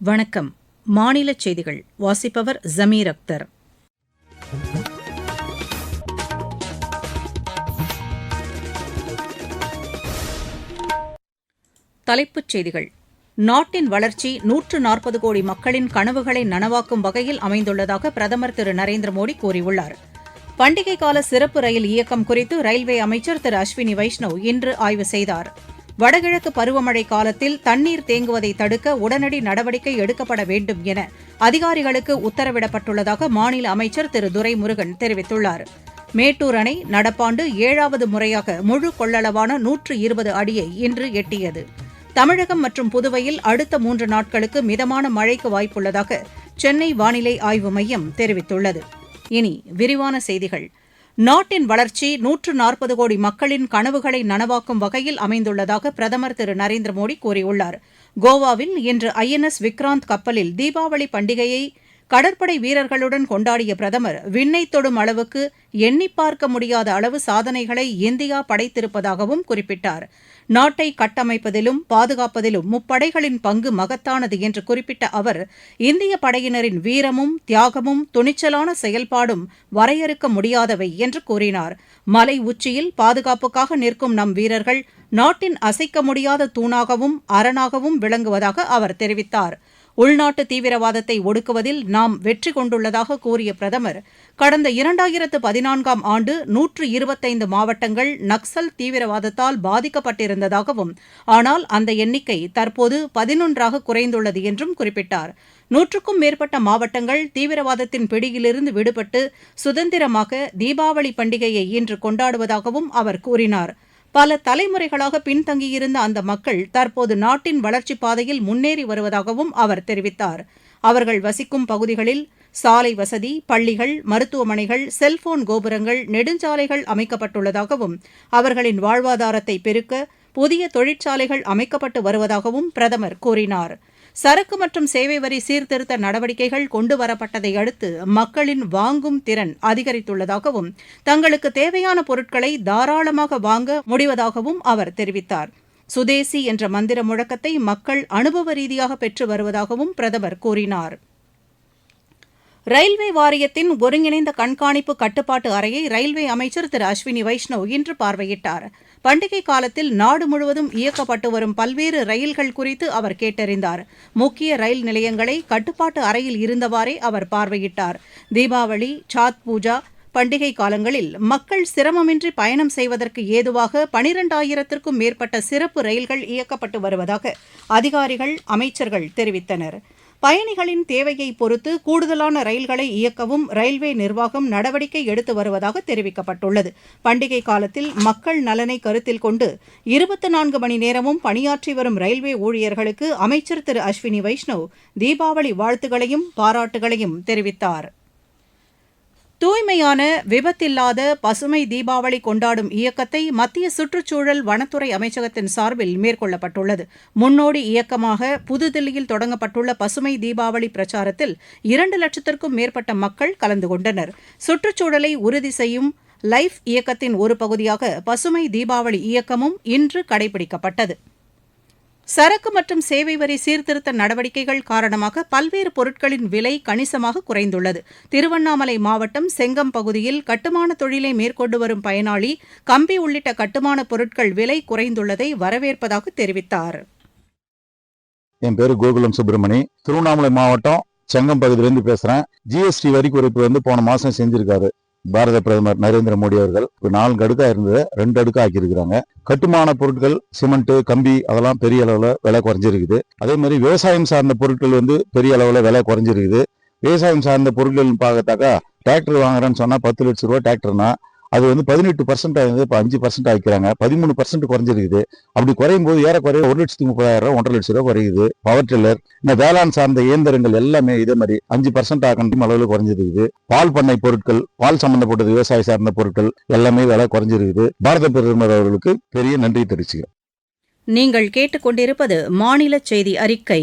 வணக்கம். மாநில செய்திகள். வாசிப்பவர் ஜமீர் அக்தர். தலைப்புச் செய்திகள். நாட்டின் வளர்ச்சி நூற்று நாற்பது கோடி மக்களின் கனவுகளை நனவாக்கும் வகையில் அமைந்துள்ளதாக பிரதமர் திரு நரேந்திர மோடி கூறியுள்ளார். பண்டிகை கால சிறப்பு ரயில் இயக்கம் குறித்து ரயில்வே அமைச்சர் திரு அஸ்வினி வைஷ்ணவ் இன்று ஆய்வு செய்தார். வடகிழக்கு பருவமழை காலத்தில் தண்ணீர் தேங்குவதை தடுக்க உடனடி நடவடிக்கை எடுக்கப்பட வேண்டும் என அதிகாரிகளுக்கு உத்தரவிடப்பட்டுள்ளதாக மாநில அமைச்சர் திரு துரைமுருகன் தெரிவித்துள்ளார். மேட்டூர் அணை நடப்பாண்டு ஏழாவது முறையாக முழு கொள்ளளவான நூற்று இருபது அடியை இன்று எட்டியது. தமிழகம் மற்றும் புதுவையில் அடுத்த மூன்று நாட்களுக்கு மிதமான மழைக்கு வாய்ப்புள்ளதாக சென்னை வானிலை ஆய்வு மையம் தெரிவித்துள்ளது. இனி விரிவான செய்திகள். நாட்டின் வளர்ச்சி நூற்று நாற்பது கோடி மக்களின் கனவுகளை நனவாக்கும் வகையில் அமைந்துள்ளதாக பிரதமர் திரு நரேந்திர மோடி கூறியுள்ளார். கோவாவில் இன்று ஐ என் எஸ் விக்ராந்த் கப்பலில் தீபாவளி பண்டிகையை கடற்படை வீரர்களுடன் கொண்டாடிய பிரதமர் விண்ணை தொடும் அளவுக்கு எண்ணி பார்க்க முடியாத அளவு சாதனைகளை இந்தியா படைத்திருப்பதாகவும் குறிப்பிட்டார். நாட்டை கட்டமைப்பதிலும் பாதுகாப்பதிலும் முப்படைகளின் பங்கு மகத்தானது என்று குறிப்பிட்ட அவர் இந்திய படையினரின் வீரமும் தியாகமும் துணிச்சலான செயல்பாடும் வரையறுக்க முடியாதவை என்று கூறினார். மலை உச்சியில் பாதுகாப்புக்காக நிற்கும் நம் வீரர்கள் நாட்டின் அசைக்க முடியாத தூணாகவும் அரணாகவும் விளங்குவதாக அவர் தெரிவித்தார். உள்நாட்டு தீவிரவாதத்தை ஒடுக்குவதில் நாம் வெற்றி கொண்டுள்ளதாக கூறிய பிரதமர் கடந்த இரண்டாயிரத்து பதினான்காம் ஆண்டு நூற்று இருபத்தைந்து மாவட்டங்கள் நக்சல் தீவிரவாதத்தால் பாதிக்கப்பட்டிருந்ததாகவும் ஆனால் அந்த எண்ணிக்கை தற்போது பதினொன்றாக குறைந்துள்ளது என்றும் குறிப்பிட்டார். நூற்றுக்கும் மேற்பட்ட மாவட்டங்கள் தீவிரவாதத்தின் பிடியிலிருந்து விடுபட்டு சுதந்திரமாக தீபாவளி பண்டிகையை இன்று கொண்டாடுவதாகவும் அவர் கூறினார். பல தலைமுறைகளாக பின்தங்கியிருந்த அந்த மக்கள் தற்போது நாட்டின் வளர்ச்சிப் பாதையில் முன்னேறி வருவதாகவும் அவர் தெரிவித்தார். அவர்கள் வசிக்கும் பகுதிகளில் சாலை வசதி பள்ளிகள் மருத்துவமனைகள் செல்போன் கோபுரங்கள் நெடுஞ்சாலைகள் அமைக்கப்பட்டுள்ளதாகவும் அவர்களின் வாழ்வாதாரத்தை பெருக்க புதிய தொழிற்சாலைகள் அமைக்கப்பட்டு வருவதாகவும் பிரதமர் கூறினார். சரக்கு மற்றும் சேவை வரி சீர்திருத்த நடவடிக்கைகள் கொண்டுவரப்பட்டதை அடுத்து மக்களின் வாங்கும் திறன் அதிகரித்துள்ளதாகவும் தங்களுக்கு தேவையான பொருட்களை தாராளமாக வாங்க முடிவதாகவும் அவர் தெரிவித்தார். சுதேசி என்ற மந்திர முழக்கத்தை மக்கள் அனுபவ ரீதியாக பெற்று வருவதாகவும் பிரதமர் கூறினார். ரயில்வே வாரியத்தின் ஒருங்கிணைந்த கண்காணிப்பு கட்டுப்பாட்டு அறையை ரயில்வே அமைச்சர் திரு அஸ்வினி வைஷ்ணவ் இன்று பார்வையிட்டார். பண்டிகை காலத்தில் நாடு முழுவதும் இயக்கப்பட்டு வரும் பல்வேறு ரயில்கள் குறித்து அவர் கேட்டறிந்தார். முக்கிய ரயில் நிலையங்களை கட்டுப்பாட்டு அறையில் இருந்தவாறே அவர் பார்வையிட்டார். தீபாவளி சாத் பூஜா பண்டிகை காலங்களில் மக்கள் சிரமமின்றி பயணம் செய்வதற்கு ஏதுவாக பனிரெண்டாயிரத்திற்கும் மேற்பட்ட சிறப்பு ரயில்கள் இயக்கப்பட்டு வருவதாக அதிகாரிகள் அமைச்சர்கள் தெரிவித்தனர். பயணிகளின் தேவையை பொறுத்து கூடுதலான ரயில்களை இயக்கவும் ரயில்வே நிர்வாகம் நடவடிக்கை எடுத்து வருவதாக தெரிவிக்கப்பட்டுள்ளது. பண்டிகை காலத்தில் மக்கள் நலனை கருத்தில் கொண்டு இருபத்தி நான்கு மணி நேரமும் பணியாற்றி வரும் ரயில்வே ஊழியர்களுக்கு அமைச்சர் திரு அஸ்வினி வைஷ்ணவ் தீபாவளி வாழ்த்துகளையும் பாராட்டுகளையும் தெரிவித்தார். தூய்மையான விபத்தில்லாத பசுமை தீபாவளி கொண்டாடும் இயக்கத்தை மத்திய சுற்றுச்சூழல் வனத்துறை அமைச்சகத்தின் சார்பில் மேற்கொள்ளப்பட்டுள்ளது. முன்னோடி இயக்கமாக புதுதில்லியில் தொடங்கப்பட்டுள்ள பசுமை தீபாவளி பிரச்சாரத்தில் இரண்டு லட்சத்திற்கும் மேற்பட்ட மக்கள் கலந்து கொண்டனர். சுற்றுச்சூழலை உறுதி செய்யும் லைஃப் இயக்கத்தின் ஒரு பகுதியாக பசுமை தீபாவளி இயக்கமும் இன்று கடைபிடிக்கப்பட்டது. சரக்கு மற்றும் சேவை வரி சீர்திருத்த நடவடிக்கைகள் காரணமாக பல்வேறு பொருட்களின் விலை கணிசமாக குறைந்துள்ளது. திருவண்ணாமலை மாவட்டம் செங்கம் பகுதியில் கட்டுமான தொழிலை மேற்கொண்டு வரும் பயனாளி கம்பி உள்ளிட்ட கட்டுமான பொருட்கள் விலை குறைந்துள்ளதை வரவேற்பதாக தெரிவித்தார். என் பேரு கோகுலம் சுப்பிரமணி. திருவண்ணாமலை மாவட்டம் செங்கம் பகுதியிலேருந்து பேசுறேன். ஜிஎஸ்டி வரி குறைப்பு வந்து போன மாசம் செஞ்சிருக்காரு. பாரத பிரதமர் நரேந்திர மோடி அவர்கள் ஒரு நான்கு அடுக்கா இருந்தது ரெண்டு அடுக்கா ஆக்கியிருக்கிறாங்க. கட்டுமான பொருட்கள் சிமெண்ட் கம்பி அதெல்லாம் பெரிய அளவுல விலை குறைஞ்சிருக்குது. அதே மாதிரி விவசாயம் சார்ந்த பொருட்கள் வந்து பெரிய அளவுல விலை குறைஞ்சிருக்குது. விவசாயம் சார்ந்த பொருட்கள் பார்க்கத்தாக்கா டிராக்டர் வாங்குறேன்னு சொன்னா பத்து லட்ச ரூபா டிராக்டர்னா அது வந்து பதினெட்டு பர்சன்ட் ஆகுது இப்போ அஞ்சு பர்சன்ட் ஆக்கிக்கிறாங்க. பதிமூணு பர்சன்ட் குறைஞ்சிருக்குது. அப்படி குறையும் போது ஏறக்குறைய ஒரு லட்சத்தி முப்பதாயிரம் ரூபா ஒன்றரை லட்ச ரூபா குறையுது. பவர் டில்லர் இந்த வேளாண் சார்ந்த இயந்திரங்கள் எல்லாமே இதே மாதிரி அஞ்சு பர்சன்ட் ஆகணும் அளவில் குறைஞ்சிருக்குது. பால் பண்ணை பொருட்கள் பால் சம்பந்தப்பட்டது விவசாய சார்ந்த பொருட்கள் எல்லாமே விலை குறைஞ்சிருக்குது. பாரத பிரதமர் அவர்களுக்கு பெரிய நன்றி தெரிவிச்சுக்கிறேன். நீங்கள் கேட்டுக்கொண்டிருப்பது மாநில செய்தி அறிக்கை.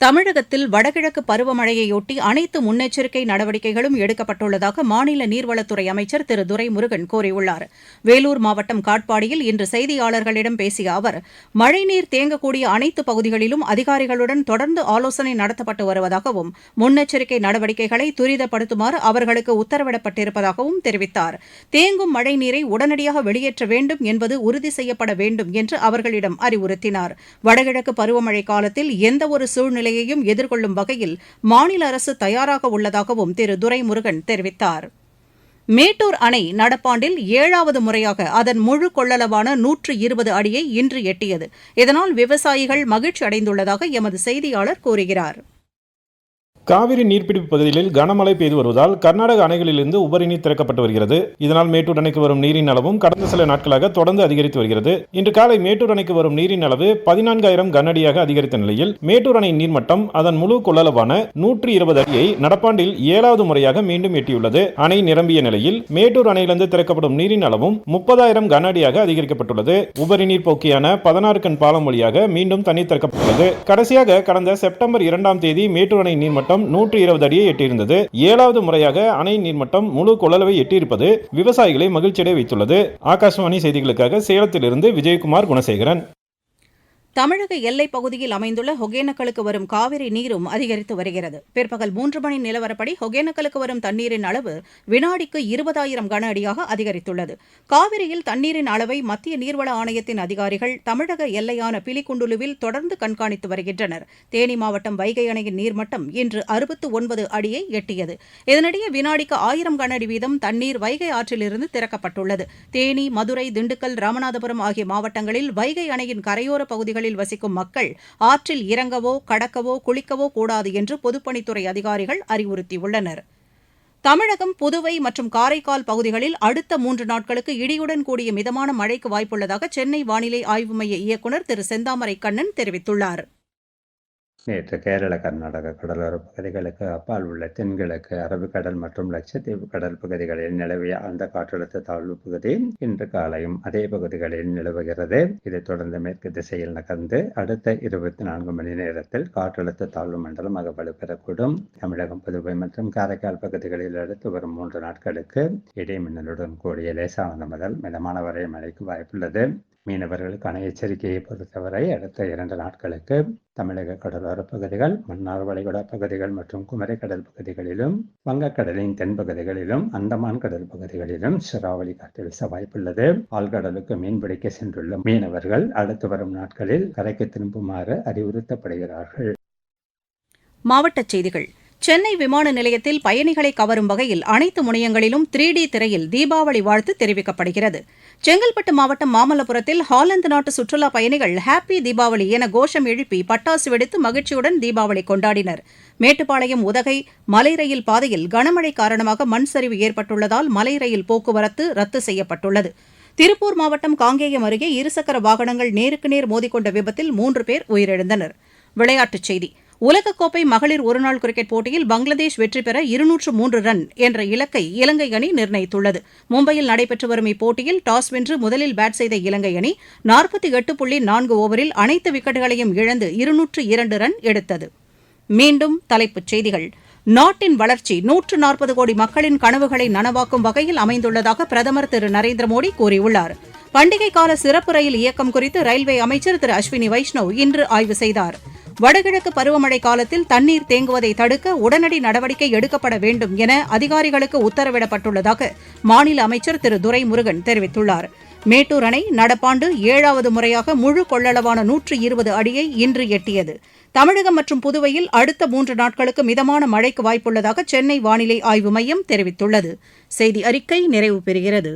தமிழகத்தில் வடகிழக்கு பருவமழையையொட்டி அனைத்து முன்னெச்சரிக்கை நடவடிக்கைகளும் எடுக்கப்பட்டுள்ளதாக மாநில நீர்வளத்துறை அமைச்சர் திரு துரைமுருகன் கூறியுள்ளார். வேலூர் மாவட்டம் காட்பாடியில் இன்று செய்தியாளர்களிடம் பேசிய அவர் மழைநீர் தேங்கக்கூடிய அனைத்து பகுதிகளிலும் அதிகாரிகளுடன் தொடர்ந்து ஆலோசனை நடத்தப்பட்டு வருவதாகவும் முன்னெச்சரிக்கை நடவடிக்கைகளை துரிதப்படுத்துமாறு அவர்களுக்கு உத்தரவிடப்பட்டிருப்பதாகவும் தெரிவித்தார். தேங்கும் மழைநீரை உடனடியாக வெளியேற்ற வேண்டும் என்பது உறுதி செய்யப்பட வேண்டும் என்று அவர்களிடம் அறிவுறுத்தினார். வடகிழக்கு பருவமழை காலத்தில் எந்தவொரு சூழ்நிலையையும் எதிர்கொள்ளும் வகையில் மாநில அரசு தயாராக உள்ளதாகவும் திரு துரைமுருகன் தெரிவித்தார். மேட்டூர் அணை நடப்பாண்டில் ஏழாவது முறையாக அதன் முழு கொள்ளளவான நூற்று இருபது அடியை இன்று எட்டியது. இதனால் விவசாயிகள் மகிழ்ச்சி அடைந்துள்ளதாக எமது செய்தியாளர் கூறுகிறார். காவிரி நீர்பிடிப்பு பகுதிகளில் கனமழை பெய்து வருவதால் கர்நாடக அணைகளிலிருந்து உபரி நீர் திறக்கப்பட்டு வருகிறது. இதனால் மேட்டூர் அணைக்கு வரும் நீரின் அளவும் கடந்த சில நாட்களாக தொடர்ந்து அதிகரித்து வருகிறது. இன்று காலை மேட்டூர் அணைக்கு வரும் நீரின் அளவு பதினான்காயிரம் கனஅடியாக அதிகரித்த நிலையில் மேட்டூர் அணையின் நீர்மட்டம் அதன் முழு கொள்ளளவான நூற்றி இருபது அடியை நடப்பாண்டில் ஏழாவது முறையாக மீண்டும் எட்டியுள்ளது. அணை நிரம்பிய நிலையில் மேட்டூர் அணையிலிருந்து திறக்கப்படும் நீரின் அளவும் முப்பதாயிரம் கனஅடியாக அதிகரிக்கப்பட்டுள்ளது. உபரி நீர் போக்கியான பதினாறு கண் பாலம் வழியாக மீண்டும் தண்ணீர் திறக்கப்பட்டுள்ளது. கடைசியாக கடந்த செப்டம்பர் இரண்டாம் தேதி மேட்டூர் அணை நீர்மட்டம் நூற்றி இருபது அடியை எட்டியிருந்தது. ஏழாவது முறையாக அணை நீர்மட்டம் முழு கொள்ளளவை எட்டியிருப்பது விவசாயிகளை மகிழ்ச்சியடைய வைத்துள்ளது. ஆகாஷவாணி செய்திகளுக்காக சேலத்திலிருந்து விஜயகுமார் குணசேகரன். தமிழக எல்லைப் பகுதியில் அமைந்துள்ள ஒகேனக்கலுக்கு வரும் காவிரி நீரும் அதிகரித்து வருகிறது. பிற்பகல் மூன்று மணி நிலவரப்படி ஒகேனக்கலுக்கு வரும் தண்ணீரின் அளவு வினாடிக்கு இருபதாயிரம் கன அடியாக அதிகரித்துள்ளது. காவிரியில் தண்ணீரின் அளவை மத்திய நீர்வள ஆணையத்தின் அதிகாரிகள் தமிழக எல்லையான பிலிகுண்டுலுவில் தொடர்ந்து கண்காணித்து வருகின்றனர். தேனி மாவட்டம் வைகை அணையின் நீர்மட்டம் இன்று அறுபத்து ஒன்பது அடியை எட்டியது. இதனிடையே வினாடிக்கு ஆயிரம் கன அடி வீதம் தண்ணீர் வைகை ஆற்றிலிருந்து திறக்கப்பட்டுள்ளது. தேனி மதுரை திண்டுக்கல் ராமநாதபுரம் ஆகிய மாவட்டங்களில் வைகை அணையின் கரையோர பகுதிகளில் வசிக்கும் மக்கள் ஆற்றில் இறங்கவோ கடக்கவோ குளிக்கவோ கூடாது என்று பொதுப்பணித்துறை அதிகாரிகள் அறிவுறுத்தியுள்ளனர். தமிழகம் புதுவை மற்றும் காரைக்கால் பகுதிகளில் அடுத்த மூன்று நாட்களுக்கு இடியுடன் கூடிய மிதமான மழைக்கு வாய்ப்புள்ளதாக சென்னை வானிலை ஆய்வு மைய இயக்குநர் திரு செந்தாமரை கண்ணன் தெரிவித்துள்ளார். நேற்று கேரள கர்நாடக கடலோர பகுதிகளுக்கு அப்பால் உள்ள தென்கிழக்கு அரபிக்கடல் மற்றும் லட்சத்தீவு கடல் பகுதிகளில் நிலவிய அந்த காற்றழுத்த தாழ்வு பகுதி இன்று காலையும் அதே பகுதிகளில் நிலவுகிறது. இதைத் தொடர்ந்து மேற்கு திசையில் நகர்ந்து அடுத்த இருபத்தி நான்கு மணி நேரத்தில் காற்றழுத்த தாழ்வு மண்டலமாக வலுப்பெறக்கூடும் தமிழகம் புதுவை மற்றும் காரைக்கால் பகுதிகளில் அடுத்து வரும் மூன்று நாட்களுக்கு இடைமின்னலுடன் கூடிய லேசானது முதல் மிதமான வரை மழைக்கு வாய்ப்புள்ளது. மீனவர்களுக்கான எச்சரிக்கையை பொறுத்தவரை அடுத்த இரண்டு நாட்களுக்கு தமிழக கடலோர பகுதிகள் மன்னார் வளைகுடா பகுதிகள் மற்றும் குமரி கடல் பகுதிகளிலும் வங்கக்கடலின் தென்பகுதிகளிலும் அந்தமான் கடல் பகுதிகளிலும் சூறாவளி காற்று வீச வாய்ப்புள்ளது. ஆழ்கடலுக்கு மீன்பிடிக்க சென்றுள்ள மீனவர்கள் அடுத்து வரும் நாட்களில் கரைக்கு திரும்புமாறு அறிவுறுத்தப்படுகிறார்கள். மாவட்ட செய்திகள். சென்னை விமான நிலையத்தில் பயணிகளை கவரும் வகையில் அனைத்து முனையங்களிலும் த்ரீ டி திரையில் தீபாவளி வாழ்த்து தெரிவிக்கப்படுகிறது. செங்கல்பட்டு மாவட்டம் மாமல்லபுரத்தில் ஹாலந்து நாட்டு சுற்றுலா பயணிகள் ஹாப்பி தீபாவளி என கோஷம் எழுப்பி பட்டாசு வெடித்து மகிழ்ச்சியுடன் தீபாவளி கொண்டாடினர். மேட்டுப்பாளையம் உதகை மலை ரயில் பாதையில் கனமழை காரணமாக மண் சரிவு ஏற்பட்டுள்ளதால் மலை ரயில் போக்குவரத்து ரத்து செய்யப்பட்டுள்ளது. திருப்பூர் மாவட்டம் காங்கேயம் அருகே இருசக்கர வாகனங்கள் நேருக்கு நேர் மோதிக்கொண்ட விபத்தில் மூன்று பேர் உயிரிழந்தனர். விளையாட்டுச் செய்தி. உலகக்கோப்பை மகளிர் ஒருநாள் கிரிக்கெட் போட்டியில் பங்களாதேஷ் வெற்றி பெற இருநூற்று மூன்று ரன் என்ற இலக்கை இலங்கை அணி நிர்ணயித்துள்ளது. மும்பையில் நடைபெற்று வரும் இப்போட்டியில் டாஸ் வென்று முதலில் பேட் செய்த இலங்கை அணி நாற்பத்தி எட்டு புள்ளி நான்கு ஓவரில் அனைத்து விக்கெட்டுகளையும் இழந்து இருநூற்று இரண்டு ரன் எடுத்தது. மீண்டும் தலைப்புச் செய்திகள். நாட்டின் வளர்ச்சி நூற்று நாற்பது கோடி மக்களின் கனவுகளை நனவாக்கும் வகையில் அமைந்துள்ளதாக பிரதமர் திரு நரேந்திர மோடி கூறியுள்ளார். பண்டிகை கால சிறப்பு ரயில் இயக்கம் குறித்து ரயில்வே அமைச்சர் திரு அஸ்வினி வைஷ்ணவ் இன்று ஆய்வு செய்தார். வடகிழக்கு பருவமழை காலத்தில் தண்ணீர் தேங்குவதை தடுக்க உடனடி நடவடிக்கை எடுக்கப்பட வேண்டும் என அதிகாரிகளுக்கு உத்தரவிடப்பட்டுள்ளதாக மாநில அமைச்சர் திரு துரைமுருகன் தெரிவித்துள்ளார். மேட்டூர் அணை நடப்பாண்டு ஏழாவது முறையாக முழு கொள்ளளவான நூற்று இருபது அடியை இன்று எட்டியது. தமிழகம் மற்றும் புதுவையில் அடுத்த மூன்று நாட்களுக்கு மிதமான மழைக்கு வாய்ப்புள்ளதாக சென்னை வானிலை ஆய்வு மையம் தெரிவித்துள்ளது. செய்தி அறிக்கை நிறைவு பெறுகிறது.